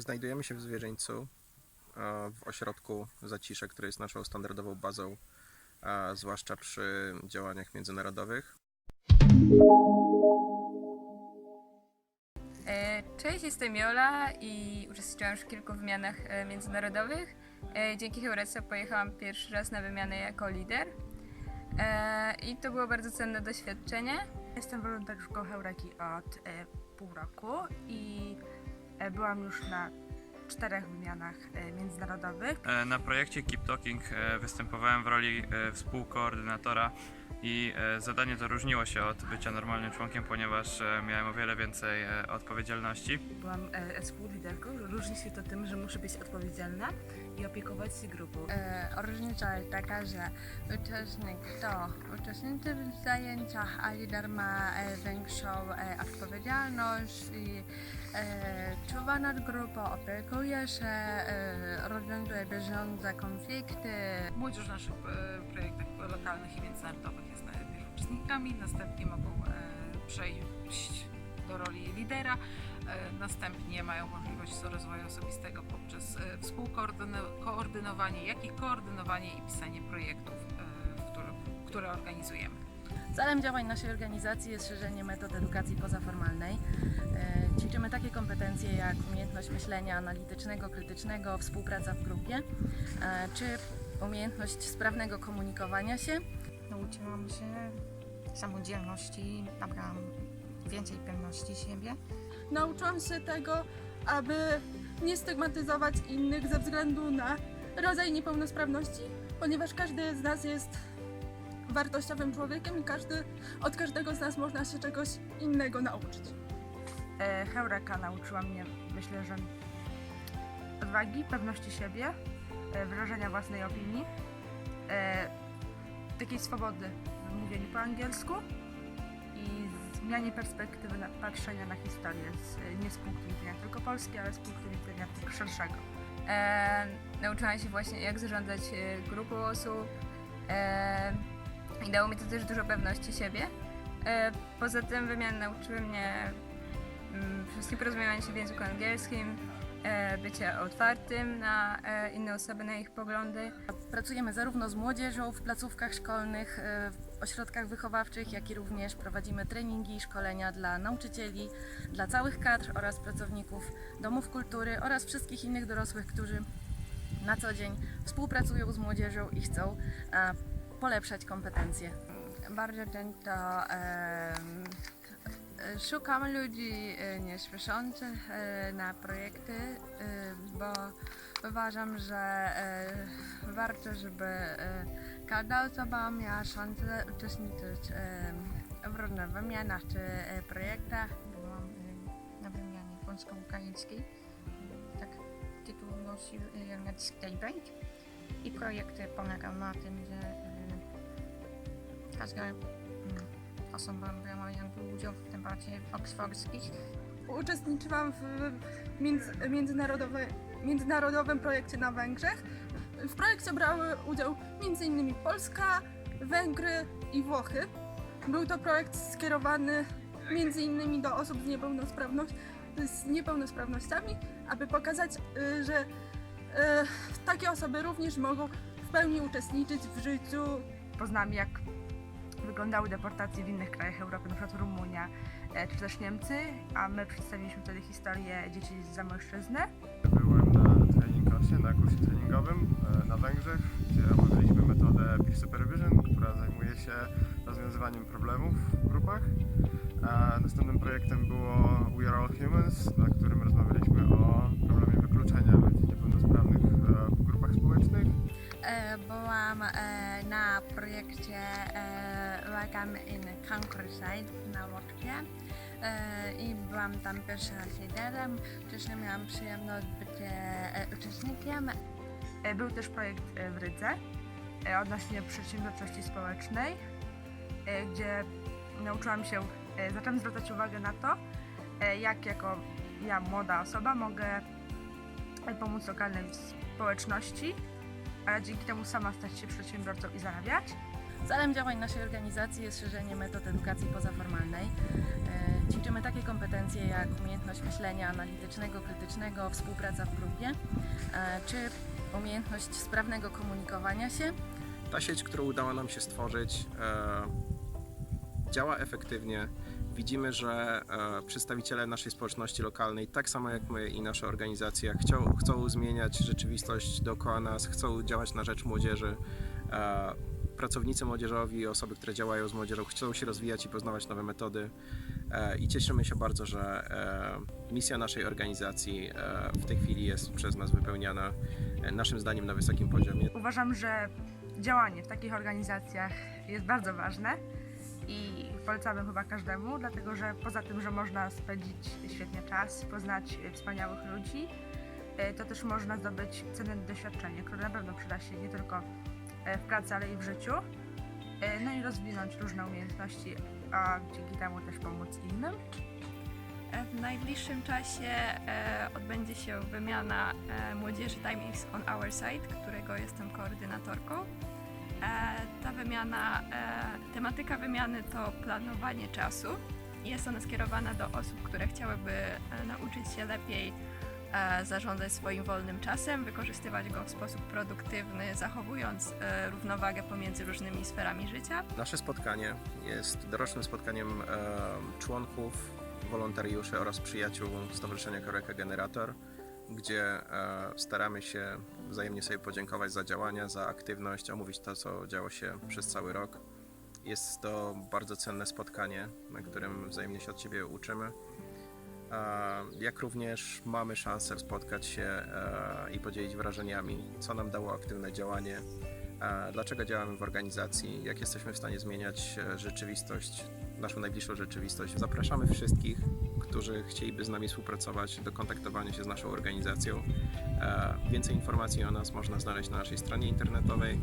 Znajdujemy się w Zwierzyńcu, e, w ośrodku Zacisze, który jest naszą standardową bazą, a zwłaszcza przy działaniach międzynarodowych. E, Cześć, jestem Jola i uczestniczyłam już w kilku wymianach e, międzynarodowych. E, Dzięki Heurece pojechałam pierwszy raz na wymianę jako lider E, i to było bardzo cenne doświadczenie. Jestem wolontariuszką Heureki od e, pół roku i e, byłam już na czterech wymianach e, międzynarodowych. E, Na projekcie Keep Talking e, występowałem w roli e, współkoordynatora i e, zadanie to różniło się od bycia normalnym członkiem, ponieważ e, miałem o wiele więcej e, odpowiedzialności. Byłam współliderką. Różni się to tym, że muszę być odpowiedzialna i opiekować się grupą. E, różnica jest taka, że uczestnik to uczestniczy w zajęciach, a lider ma większą odpowiedzialność i e, czuwa nad grupą, opiekuje się, e, rozwiązuje bieżące konflikty. Młodzież w naszych projektach lokalnych i międzynarodowych uczestnikami, następnie mogą e, przejść do roli lidera, e, następnie mają możliwość rozwoju osobistego poprzez e, współkoordynowanie, jak i koordynowanie i pisanie projektów, które organizujemy. Celem działań naszej organizacji jest szerzenie metod edukacji pozaformalnej. Ćwiczymy takie kompetencje jak umiejętność myślenia analitycznego, krytycznego, współpraca w grupie, czy umiejętność sprawnego komunikowania się. Nauczyłam się samodzielności, nabrałam więcej pewności siebie. Nauczyłam się tego, aby nie stygmatyzować innych ze względu na rodzaj niepełnosprawności, ponieważ każdy z nas jest wartościowym człowiekiem i każdy, od każdego z nas można się czegoś innego nauczyć. E, Heureka nauczyła mnie, myślę, że odwagi, pewności siebie, e, wyrażenia własnej opinii, e, takiej swobody w mówieniu po angielsku i zmianie perspektywy na, patrzenia na historię z, nie z punktu widzenia tylko Polski, ale z punktu widzenia szerszego. E, Nauczyłam się właśnie jak zarządzać e, grupą osób e, i dało mi to też dużo pewności siebie. E, Poza tym wymiany nauczyły mnie mm, wszystkim porozumiewania się w języku angielskim, bycie otwartym na e, inne osoby, na ich poglądy. Pracujemy zarówno z młodzieżą w placówkach szkolnych, e, w ośrodkach wychowawczych, jak i również prowadzimy treningi i szkolenia dla nauczycieli, dla całych kadr oraz pracowników domów kultury oraz wszystkich innych dorosłych, którzy na co dzień współpracują z młodzieżą i chcą e, polepszać kompetencje. Bardzo często e, szukam ludzi e, niesłyszących e, na projekty, e, bo uważam, że e, warto, żeby e, każda osoba miała szansę uczestniczyć e, w różnych wymianach czy e, projektach. Byłam na wymianie polsko-ukraińskiej. Tak tytuł nosi Let's Daybreak. I projekt y, polegał na tym, że każda osoba brała jakby udział w debacie oksfordzkich. Uczestniczyłam w międzynarodowym projekcie na Węgrzech. W projekcie brały udział m.in. Polska, Węgry i Włochy. Był to projekt skierowany m.in. do osób z, niepełnosprawność, z niepełnosprawnościami, aby pokazać, y, że y, takie osoby również mogą w pełni uczestniczyć w życiu Poznałam jak wyglądały deportacje w innych krajach Europy, na przykład Rumunia e, czy też Niemcy, a my przedstawiliśmy wtedy historię dzieci z Zamojszczyzny. Byłem na treningosie, na kursie treningowym e, na Węgrzech, gdzie omawialiśmy metodę peer supervision, która zajmuje się rozwiązywaniem problemów w grupach. A następnym projektem było We Are All Humans, na którym rozmawialiśmy o problemie wykluczenia ludzi niepełnosprawnych e, w grupach społecznych. Byłam na projekcie Welcome in Countryside na Łotwie e, i byłam tam pierwszy raz liderem. Wcześniej miałam przyjemność być e, uczestnikiem. E, Był też projekt e, w Rydze e, odnośnie przedsiębiorczości społecznej, e, gdzie nauczyłam się, e, zaczęłam zwracać uwagę na to, e, jak jako ja, młoda osoba, mogę e, pomóc lokalnej społeczności, a dzięki temu sama stać się przedsiębiorcą i zarabiać. Celem działań naszej organizacji jest szerzenie metod edukacji pozaformalnej. E, Ćwiczymy takie kompetencje jak umiejętność myślenia analitycznego, krytycznego, współpraca w grupie, e, czy umiejętność sprawnego komunikowania się. Ta sieć, którą udało nam się stworzyć, e, działa efektywnie. Widzimy, że przedstawiciele naszej społeczności lokalnej, tak samo jak my i nasze organizacje, chcą, chcą zmieniać rzeczywistość dookoła nas, chcą działać na rzecz młodzieży. Pracownicy młodzieżowi, osoby, które działają z młodzieżą, chcą się rozwijać i poznawać nowe metody. E, I cieszymy się bardzo, że e, misja naszej organizacji e, w tej chwili jest przez nas wypełniana naszym zdaniem na wysokim poziomie. Uważam, że działanie w takich organizacjach jest bardzo ważne i polecamy chyba każdemu, dlatego że poza tym, że można spędzić świetnie czas, poznać wspaniałych ludzi, to też można zdobyć cenne doświadczenie, które na pewno przyda się nie tylko w pracy, ale i w życiu. E, No i rozwinąć różne umiejętności, a dzięki temu też pomóc innym. W najbliższym czasie e, odbędzie się wymiana e, młodzieży Time is on our side, którego jestem koordynatorką. E, ta wymiana, e, tematyka wymiany to planowanie czasu. Jest ona skierowana do osób, które chciałyby e, nauczyć się lepiej e, zarządzać swoim wolnym czasem, wykorzystywać go w sposób produktywny, zachowując e, równowagę pomiędzy różnymi sferami życia. Nasze spotkanie jest dorocznym spotkaniem e, członków, wolontariuszy oraz przyjaciół Stowarzyszenia Koreka Generator, gdzie e, staramy się wzajemnie sobie podziękować za działania, za aktywność, omówić to, co działo się przez cały rok. Jest to bardzo cenne spotkanie, na którym wzajemnie się od siebie uczymy. E, Jak również mamy szansę spotkać się e, i podzielić wrażeniami, co nam dało aktywne działanie, e, dlaczego działamy w organizacji, jak jesteśmy w stanie zmieniać rzeczywistość, naszą najbliższą rzeczywistość. Zapraszamy wszystkich, którzy chcieliby z nami współpracować, do kontaktowania się z naszą organizacją. Więcej informacji o nas można znaleźć na naszej stronie internetowej.